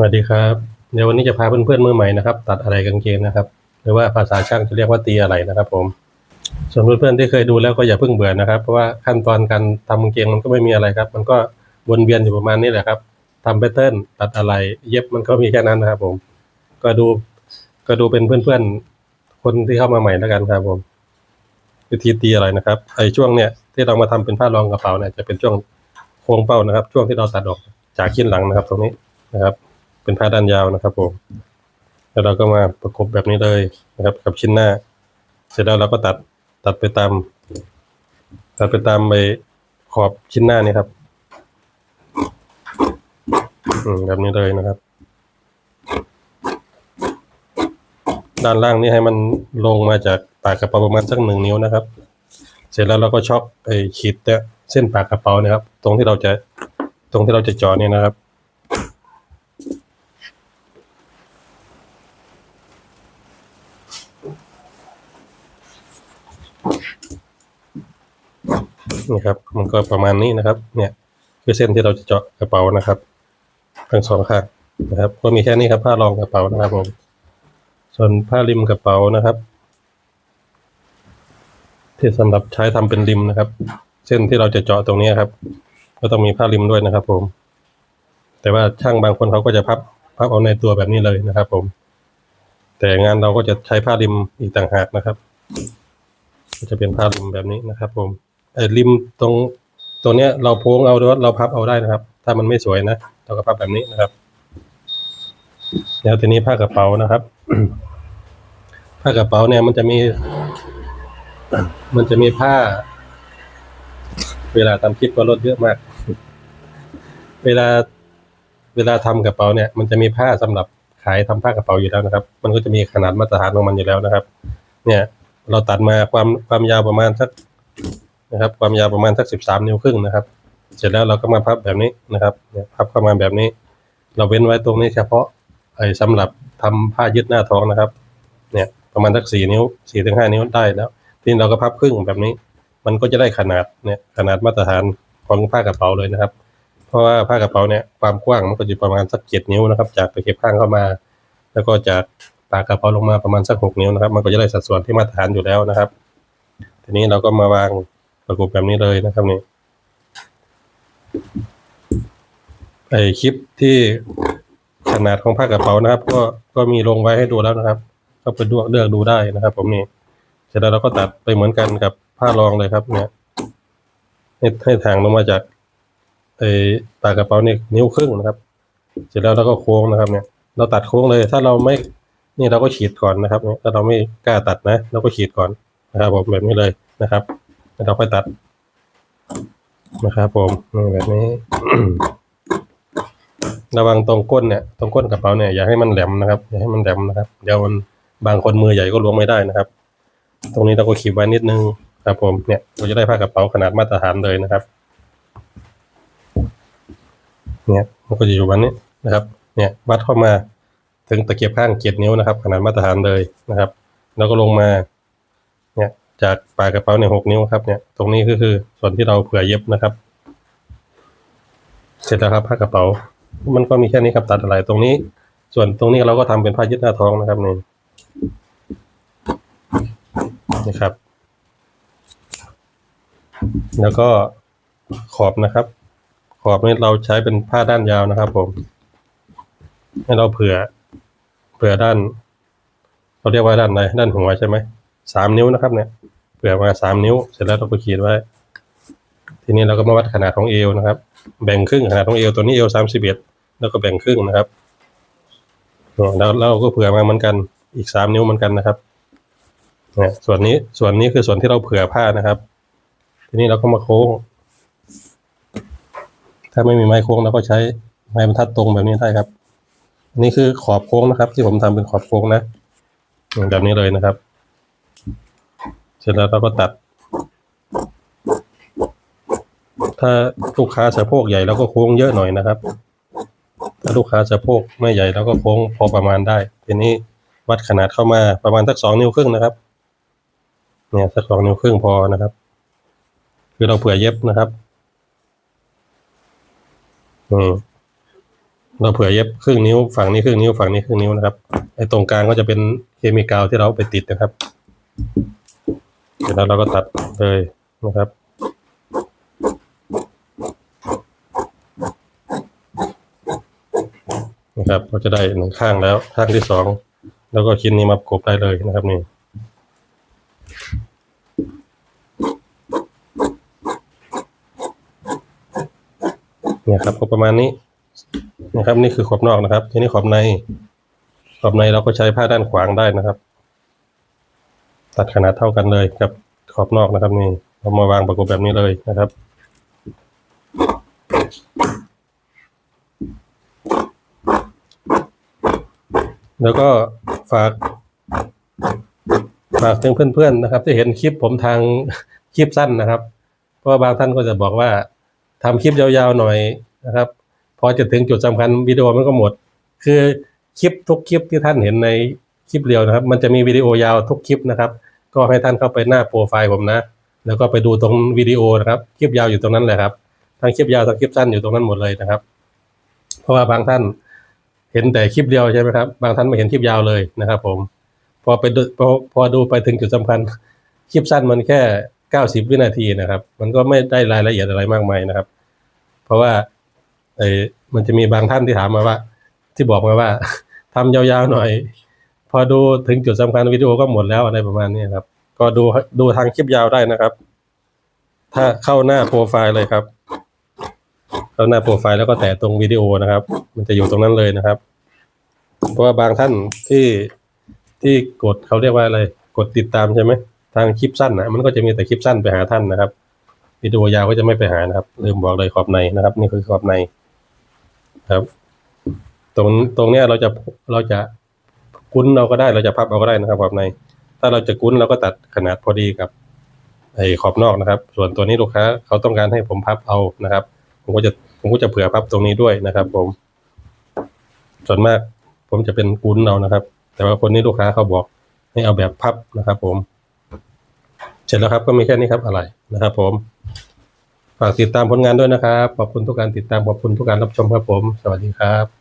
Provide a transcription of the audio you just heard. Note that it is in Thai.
สวัสดีครับเดี๋ยววันนี้จะพาเพื่อนๆมือใหม่นะครับ ตัดอะไรกางเกงนะครับ หรือว่าภาษาช่างจะเรียกว่าตีอะไรนะครับ ผม ส่วนเพื่อนๆที่เคยดูแล้วก็อย่าเพิ่งเบื่อนะครับ เพราะว่าขั้นตอนการทำกางเกงมันก็ไม่มีอะไรครับ มันก็วนเวียนอยู่ประมาณนี้แหละครับทำแพทเทิร์นตัดอะไร เย็บมันก็มีแค่นั้นนะครับ ผม ก็ดูก็ดูเป็นเพื่อนๆคนที่เข้ามาใหม่แล้วกันครับ ผมวิธีตีอะไรนะครับไอ้ช่วงเนี้ยที่เรามาทำเป็นผ้ารองกระเป๋าเนี่ยจะเป็นช่วงโค้งเป้านะครับ ช่วงที่เราตัดออกจากชิ้นหลังนะครับ ตรงนี้นะครับ เป็นผ้าด้านยาวนะครับผมแล้วเราก็มาประกบแบบนี้เลยนะครับ กับชิ้นหน้า เสร็จแล้วเราก็ตัดตัดไปตาม ตัดไปตามไปขอบชิ้นหน้านี่ครับแบบนี้เลยนะครับ ด้านล่างนี่ให้มันลงมาจากปากกระเป๋าประมาณสักหนึ่งนิ้วนะครับ เสร็จแล้วเราก็ช็อกไอ้ขีดเนี่ยเส้นปากกระเป๋านะครับ ตรงที่เราจะตรงที่เราจะจาะเนี่ยนะครับ นี่ครับ มันก็ประมาณนี้นะครับ เนี่ยคือเส้นที่เราจะเจาะกระเป๋านะครับทั้งสองข้างนะครับ ก็มีแค่นี้ครับผ้ารองกระเป๋านะครับผมส่วนผ้าริมกระเป๋านะครับ ที่สำหรับใช้ทำเป็นริมนะครับ เส้นที่เราจะเจาะตรงนี้ครับ ก็ต้องมีผ้าริมด้วยนะครับ ผม แต่ว่าช่างบางคนเขาก็จะพับพับเอาในตัวแบบนี้เลยนะครับ ผม แต่งานเราก็จะใช้ผ้าริมอีกต่างหากนะครับ ก็จะเป็นผ้าริมแบบนี้นะครับ ผม ริมตรงตรงเนี้ยเราโพ้งเอาหรือว่าเราพับเอาได้นะครับ ถ้ามันไม่สวยนะเราก็พับแบบนี้นะครับ แล้วทีนี้ผ้ากระเป๋านะครับผ้ากระเป๋าเนี่ยมันจะมี มันจะมีผ้า เวลาทำคลิปก็ลดเยอะมาก เวลาเวลาทำกระเป๋าเนี่ย มันจะมีผ้าสำหรับขายทำผ้ากระเป๋าอยู่แล้วนะครับ มันก็จะมีขนาดมาตรฐานของมันอยู่แล้วนะครับ เนี่ย เราตัดมาความความยาวประมาณสัก นะครับ ความยาวประมาณสักสิบสามนิ้วครึ่งนะครับ เสร็จแล้วเราก็มาพับแบบนี้นะครับพับเข้ามาแบบนี้ เราเว้นไว้ตรงนี้เฉพาะไอ้สำหรับทำผ้ายึดหน้าท้องนะครับ เนี่ยประมาณสักสี่นิ้วสี่ถึงห้านิ้วได้แล้วทีนี้เราก็พับครึ่งแบบนี้ มันก็จะได้ขนาดเนี่ยขนาดมาตรฐานของผ้ากระเป๋าเลยนะครับ เพราะว่าผ้ากระเป๋าเนี่ยความกว้างมันก็จะประมาณสักเจ็ดนิ้วนะครับ จากตะเข็บข้างเข้ามา แล้วก็จากปากกระเป๋าลงมาประมาณสักหกนิ้วนะครับ มันก็จะได้สัดส่วนที่มาตรฐานอยู่แล้วนะครับ ทีนี้เราก็มาวาง ประกบแบบนี้เลยนะครับนี่ไอคลิปที่ขนาดของผ้ากระเป๋านะครับ ก็ก็มีลงไว้ให้ดูแล้วนะครับก็ไปดูเลือกดูได้นะครับ ผมนี่เสร็จแล้วเราก็ตัดไปเหมือนกันกับผ้ารองเลยครับ เนี่ยให้ให้ทางลงมาจากไอ้ปากกระเป๋านี่นิ้วครึ่งนะครับ เสร็จแล้วเราก็โค้งนะครับ เนี่ย เราตัดโค้งเลย ถ้าเราไม่นี่เราก็ฉีดก่อนนะครับถ้าเราไม่กล้าตัดนะ เราก็ฉีดก่อนนะครับผมแบบนี้เลยนะครับ แล้วเราค่อยตัดนะครับผมแบบนี้ ระวังตรงก้นเนี่ยตรงก้นกระเป๋าเนี่ยอย่าให้มันแหลมนะครับอย่าให้มันแหลมนะครับเดี๋ยวมันบางคนมือใหญ่ก็ล้วงไม่ได้นะครับ ตรงนี้เราก็ขีดไว้นิดนึงครับผมเนี่ยเราจะได้ผ้ากระเป๋าขนาดมาตรฐานเลยนะครับเนี่ยมันก็จะอยู่วันนี้นะครับ เนี่ยวัดเข้ามาถึงตะเกียบข้างเจ็ดนิ้วนะครับ ขนาดมาตรฐานเลยนะครับ แล้วก็ลงมา จากปลายกระเป๋าเนี่ยหกนิ้วครับเนี่ยตรงนี้ก็คือส่วนที่เราเผื่อเย็บนะครับ เสร็จแล้วครับผ้ากระเป๋า มันก็มีแค่นี้ครับตัดอะไรตรงนี้ ส่วนตรงนี้เราก็ทำเป็นผ้ายึดหน้าท้องนะครับนี่นะครับ แล้วก็ขอบนะครับ ขอบนี้เราใช้เป็นผ้าด้านยาวนะครับผม ให้เราเผื่อ เผื่อด้าน เราเรียกว่าด้านไหนด้านหัวใช่ไหม สามนิ้วนะครับเนี่ยเผื่อมาสามนิ้ว เสร็จแล้วเราก็ขีดไว้ ทีนี้เราก็มาวัดขนาดของเอวนะครับ แบ่งครึ่งขนาดของเอวตัวนี้เอวสามสิบเอ็ดแล้วก็แบ่งครึ่งนะครับแล้วเราก็เผื่อมาเหมือนกันอีกสามนิ้วเหมือนกันนะครับเนี่ยส่วนนี้ส่วนนี้คือส่วนที่เราเผื่อผ้านะครับ ทีนี้เราก็มาโค้ง ถ้าไม่มีไม้โค้งเราก็ใช้ไม้บรรทัดตรงแบบนี้ได้ครับนนี้คือขอบโค้งนะครับ ที่ผมทำเป็นขอบโค้งนะแบบนี้เลยนะครับ เสร็จแล้วเราก็ตัด ถ้าลูกค้าสะโพกใหญ่เราก็โค้งเยอะหน่อยนะครับ ถ้าลูกค้าสะโพกไม่ใหญ่เราก็โค้งพอประมาณได้ ทีนี้วัดขนาดเข้ามาประมาณสักสองนิ้วครึ่งนะครับ เนี่ยสักสองนิ้วครึ่งพอนะครับ คือเราเผื่อเย็บนะครับอืมเราเผื่อเย็บครึ่งนิ้วฝั่งนี้ครึ่งนิ้วฝั่งนี้ครึ่งนิ้วนะครับไอ้ตรงกลางก็จะเป็นเคมีกาวที่เราไปติดนะครับ ร็จแล้วเราก็ตัดเลยนะครับนะครับก็จะได้หนึ่งข้างแล้วข้างที่สองแล้วก็ชิ้นนี้มากบได้เลยนะครับนี่เนี่ยครับก็ประมาณนี้นะครับ นี่คือขอบนอกนะครับ ทีนี้ขอบใน ขอบในเราก็ใช้ผ้าด้านขวางได้นะครับ ตัดขนาดเท่ากันเลยกับขอบนอกนะครับนี่เรามาวางประกบแบบนี้เลยนะครับแล้วก็ฝาก ฝากถึงเพื่อนๆนะครับ ที่เห็นคลิปผมทางคลิปสั้นนะครับ เพราะบางท่านก็จะบอกว่าทำคลิปยาวๆหน่อยนะครับ พอจะถึงจุดสำคัญวิดีโอมันก็หมด คือคลิปทุกคลิปที่ท่านเห็นใน คลิปเรียวนะครับ มันจะมีวิดีโอยาวทุกคลิปนะครับ ก็ให้ท่านเข้าไปหน้าโปรไฟล์ผมนะ แล้วก็ไปดูตรงวิดีโอนะครับคลิปยาวอยู่ตรงนั้นแหละครับทั้งคลิปยาวทั้งคลิปสั้นอยู่ตรงนั้นหมดเลยนะครับ เพราะว่าบางท่านเห็นแต่คลิปเดียวใช่ไหมครับบางท่านไม่เห็นคลิปยาวเลยนะครับ ผม พอไปดูพอพอดูไปถึงจุดสำคัญคลิปสั้นมันแค่เก้าสิบวินาทีนะครับ มันก็ไม่ได้รายละเอียดอะไรมากมายนะครับ เพราะว่าเออมันจะมีบางท่านที่ถามมาว่า ที่บอกมาว่าทำยาวๆหน่อย พอดูถึงจุดสำคัญวิดีโอก็หมดแล้วอะไรประมาณนี้ครับ ก็ดูดูทางคลิปยาวได้นะครับ ถ้าเข้าหน้าโปรไฟล์เลยครับ เข้าหน้าโปรไฟล์แล้วก็แตะตรงวิดีโอนะครับ มันจะอยู่ตรงนั้นเลยนะครับ เพราะว่าบางท่านที่ที่กดเขาเรียกว่าอะไร กดติดตามใช่ไหมทางคลิปสั้นนะมันก็จะมีแต่คลิปสั้นไปหาท่านนะครับวิดีโอยาวก็จะไม่ไปหานะครับลืมบอกเลยขอบในนะครับ นี่คือขอบในครับ ตรงตรงเนี้ยเราจะเราจะ กุ้นเราก็ได้เราจะพับเอาก็ได้นะครับขอบใน ถ้าเราจะกุ้นเราก็ตัดขนาดพอดีกับไอ้ขอบนอกนะครับ ส่วนตัวนี้ลูกค้าเขาต้องการให้ผมพับเอานะครับ ผมก็จะผมก็จะเผื่อพับตรงนี้ด้วยนะครับ ผม ส่วนมากผมจะเป็นกุ้นเอานะครับ แต่ว่าคนนี้ลูกค้าเขาบอกให้เอาแบบพับนะครับ ผม เสร็จแล้วครับก็มีแค่นี้ครับอะไรนะครับ ผมฝากติดตามผลงานด้วยนะครับ ขอบคุณทุกการติดตาม ขอบคุณทุกการรับชมครับผม สวัสดีครับ